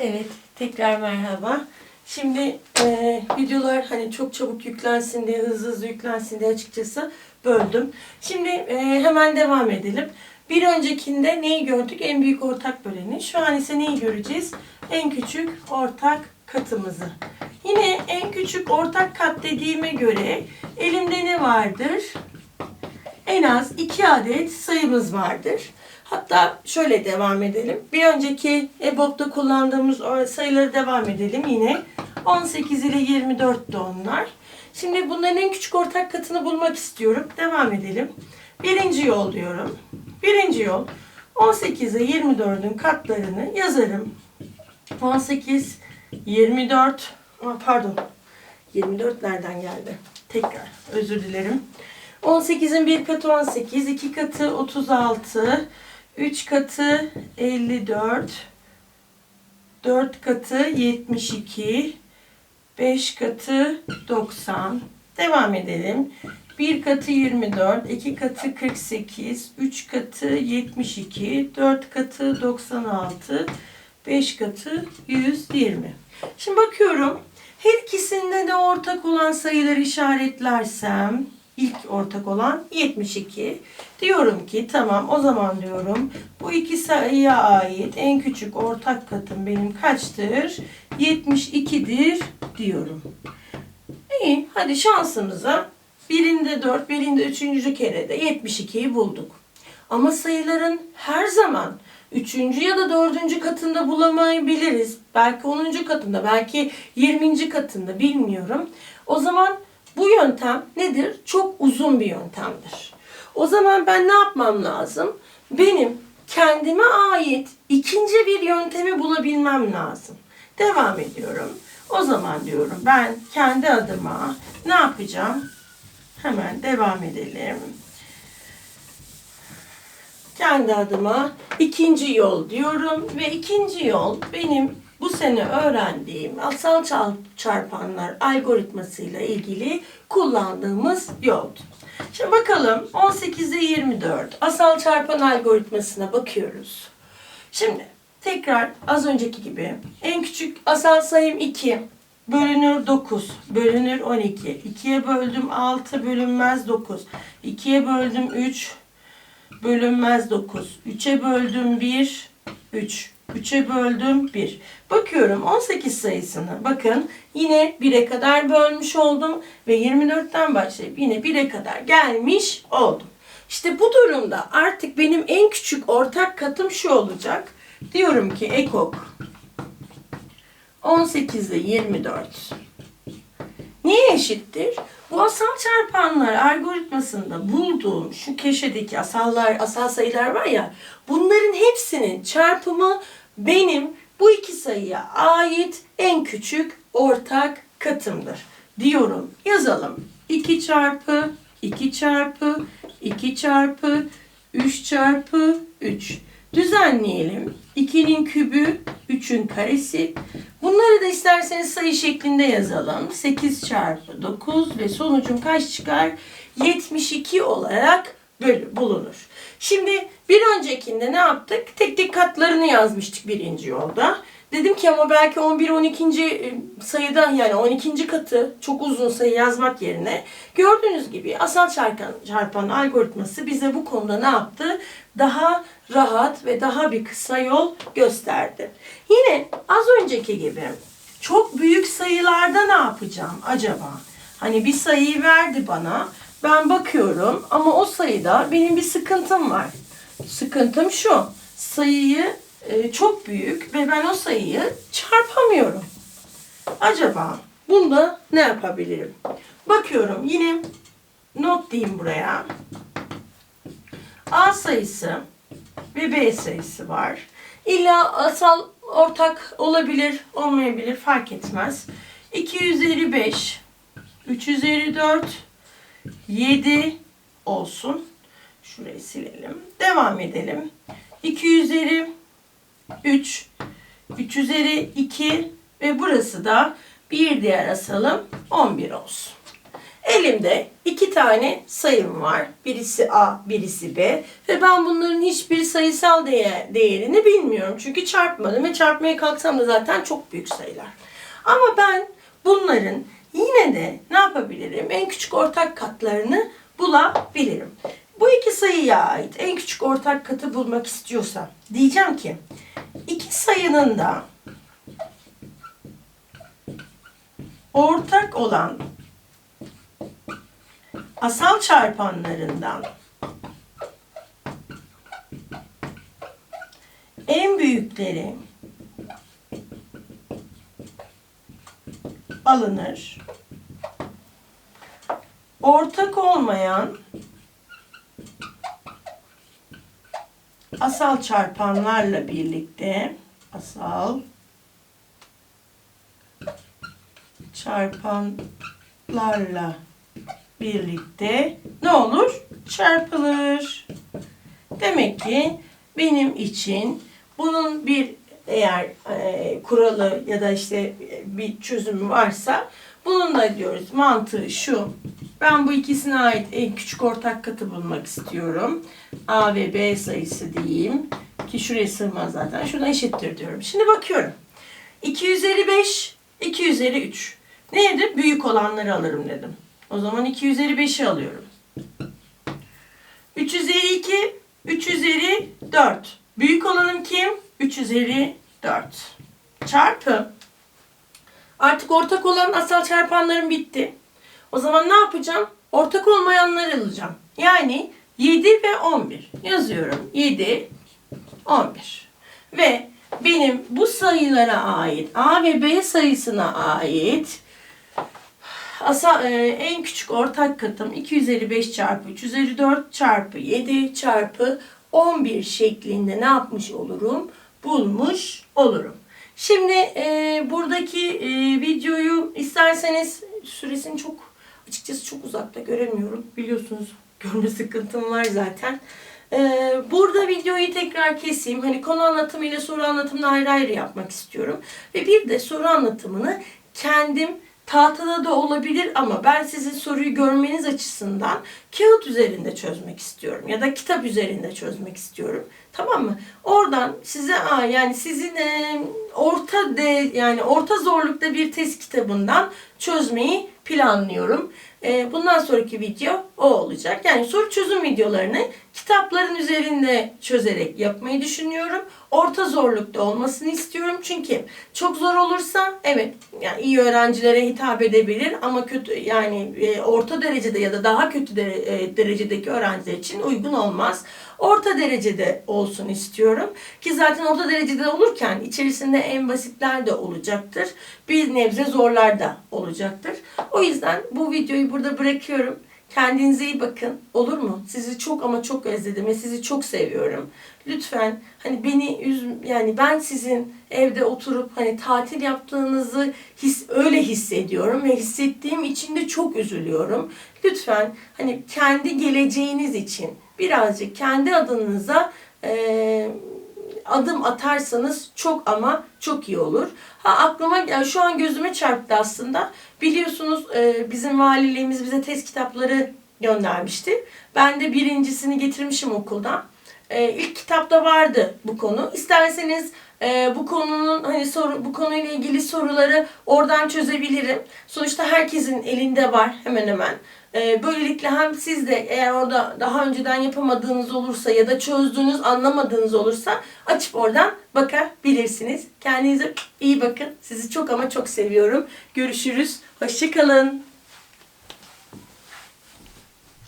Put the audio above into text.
Evet, tekrar merhaba. Şimdi e, videolar hani çok çabuk yüklensin diye, hızlı hızlı yüklensin diye açıkçası böldüm. Şimdi e, hemen devam edelim. Bir öncekinde neyi gördük? En büyük ortak böleni. Şu an ise neyi göreceğiz? En küçük ortak katımızı. Yine en küçük ortak kat dediğime göre elimde ne vardır? En az iki adet sayımız vardır. Hatta şöyle devam edelim. Bir önceki EBOB'da kullandığımız sayıları devam edelim yine. 18 ile 24 de onlar. Şimdi bunların en küçük ortak katını bulmak istiyorum. Devam edelim. Birinci yol diyorum. Birinci yol 18 ile 24'ün katlarını yazarım. 18, 24, Aa, pardon 24 nereden geldi? Tekrar özür dilerim. 18'in bir katı 18, iki katı 36, 3 katı 54, 4 katı 72, 5 katı 90. Devam edelim. 1 katı 24, 2 katı 48, 3 katı 72, 4 katı 96, 5 katı 120. Şimdi bakıyorum. Her ikisinde de ortak olan sayıları işaretlersem ilk ortak olan 72. Diyorum ki tamam o zaman diyorum bu iki sayıya ait en küçük ortak katım benim kaçtır? 72'dir diyorum. İyi hadi şansımıza birinde 4 birinde 3. kerede 72'yi bulduk. Ama sayıların her zaman üçüncü ya da dördüncü katında bulamayabiliriz. Belki 10. katında, belki 20. katında bilmiyorum. O zaman bu yöntem nedir? Çok uzun bir yöntemdir. O zaman ben ne yapmam lazım? Benim kendime ait ikinci bir yöntemi bulabilmem lazım. Devam ediyorum. O zaman diyorum ben kendi adıma ne yapacağım? Hemen devam edelim kendi adıma ikinci yol diyorum ve ikinci yol benim bu sene öğrendiğim asal çarpanlar algoritmasıyla ilgili kullandığımız yoldu. Şimdi bakalım 18'de 24 asal çarpan algoritmasına bakıyoruz. Şimdi tekrar az önceki gibi en küçük asal sayım 2 bölünür 9 bölünür 12 2'ye böldüm 6 bölünmez 9 2'ye böldüm 3 bölünmez 9. 3'e böldüm 1, 3. 3'e böldüm 1. Bakıyorum 18 sayısını. Bakın yine 1'e kadar bölmüş oldum ve 24'ten başlayıp yine 1'e kadar gelmiş oldum. İşte bu durumda artık benim en küçük ortak katım şu olacak. Diyorum ki ekok 18 ile 24 Niye eşittir? Bu asal çarpanlar algoritmasında bulduğum şu köşedeki asallar, asal sayılar var ya bunların hepsinin çarpımı benim bu iki sayıya ait en küçük ortak katımdır. Diyorum. Yazalım. 2 çarpı 2 çarpı 2 çarpı 3 çarpı 3. Düzenleyelim. 2'nin kübü 3'ün karesi. Bunları da isterseniz sayı şeklinde yazalım. 8 çarpı 9 ve sonucum kaç çıkar? 72 olarak bulunur. Şimdi bir öncekinde ne yaptık? Tek tek katlarını yazmıştık birinci yolda. Dedim ki ama belki 11 12. sayıda yani 12. katı çok uzun sayı yazmak yerine gördüğünüz gibi asal çarpan, çarpan algoritması bize bu konuda ne yaptı? Daha rahat ve daha bir kısa yol gösterdi. Yine az önceki gibi çok büyük sayılarda ne yapacağım acaba? Hani bir sayıyı verdi bana. Ben bakıyorum ama o sayıda benim bir sıkıntım var. Sıkıntım şu. Sayıyı e, çok büyük ve ben o sayıyı çarpamıyorum. Acaba bunda ne yapabilirim? Bakıyorum yine not diyeyim buraya. A sayısı ve B sayısı var. İlla asal ortak olabilir, olmayabilir fark etmez. 2 üzeri 5, 3 üzeri 4, 7 olsun. Şurayı silelim. Devam edelim. 2 üzeri 3, 3 üzeri 2 ve burası da bir diğer asalım 11 olsun. Elimde iki tane sayım var. Birisi A, birisi B. Ve ben bunların hiçbir sayısal değer, değerini bilmiyorum. Çünkü çarpmadım ve çarpmaya kalksam da zaten çok büyük sayılar. Ama ben bunların yine de ne yapabilirim? En küçük ortak katlarını bulabilirim. Bu iki sayıya ait en küçük ortak katı bulmak istiyorsam diyeceğim ki iki sayının da ortak olan asal çarpanlarından en büyükleri alınır. Ortak olmayan asal çarpanlarla birlikte asal çarpanlarla birlikte ne olur? Çarpılır. Demek ki benim için bunun bir eğer e, kuralı ya da işte e, bir çözümü varsa bunun da diyoruz mantığı şu. Ben bu ikisine ait en küçük ortak katı bulmak istiyorum. A ve B sayısı diyeyim. Ki şuraya sığmaz zaten. Şuradan eşittir diyorum. Şimdi bakıyorum. 2 üzeri 5, 2 üzeri 3. Neydi? Büyük olanları alırım dedim. O zaman 2 üzeri 5'i alıyorum. 3 üzeri 2, 3 üzeri 4. Büyük olanım kim? 3 üzeri 4. Çarpı. Artık ortak olan asal çarpanlarım bitti. O zaman ne yapacağım? Ortak olmayanları alacağım. Yani 7 ve 11. Yazıyorum. 7, 11. Ve benim bu sayılara ait A ve B sayısına ait asa, e, en küçük ortak katım 2 üzeri 5 çarpı 3 üzeri 4 çarpı 7 çarpı 11 şeklinde ne yapmış olurum? Bulmuş olurum. Şimdi e, buradaki e, videoyu isterseniz süresini çok açıkçası çok uzakta göremiyorum. Biliyorsunuz görme sıkıntım var zaten. E, burada videoyu tekrar keseyim. Hani konu anlatımı ile soru anlatımını ayrı ayrı yapmak istiyorum. Ve bir de soru anlatımını kendim tahtada da olabilir ama ben sizin soruyu görmeniz açısından kağıt üzerinde çözmek istiyorum ya da kitap üzerinde çözmek istiyorum. Tamam mı? Oradan size aa, yani sizin e, orta de yani orta zorlukta bir test kitabından çözmeyi planlıyorum. E, bundan sonraki video o olacak. Yani soru çözüm videolarını kitapların üzerinde çözerek yapmayı düşünüyorum. Orta zorlukta olmasını istiyorum. Çünkü çok zor olursa evet yani iyi öğrencilere hitap edebilir ama kötü yani e, orta derecede ya da daha kötü de, e, derecedeki öğrenciler için uygun olmaz. Orta derecede olsun istiyorum. Ki zaten orta derecede olurken içerisinde en basitler de olacaktır. Bir nebze zorlar da olacaktır. O yüzden bu videoyu burada bırakıyorum. Kendinize iyi bakın. Olur mu? Sizi çok ama çok özledim ve sizi çok seviyorum. Lütfen hani beni üz yani ben sizin evde oturup hani tatil yaptığınızı his öyle hissediyorum ve hissettiğim için de çok üzülüyorum. Lütfen hani kendi geleceğiniz için birazcık kendi adınıza eee adım atarsanız çok ama çok iyi olur. Ha aklıma yani şu an gözüme çarptı aslında. Biliyorsunuz e, bizim valiliğimiz bize test kitapları göndermişti. Ben de birincisini getirmişim okuldan. E, ilk kitapta vardı bu konu. İsterseniz e, bu konunun hani soru bu konuyla ilgili soruları oradan çözebilirim. Sonuçta herkesin elinde var hemen hemen. E, böylelikle hem siz de eğer orada daha önceden yapamadığınız olursa ya da çözdüğünüz anlamadığınız olursa açıp oradan bakabilirsiniz. Kendinize iyi bakın. Sizi çok ama çok seviyorum. Görüşürüz. Hoşçakalın.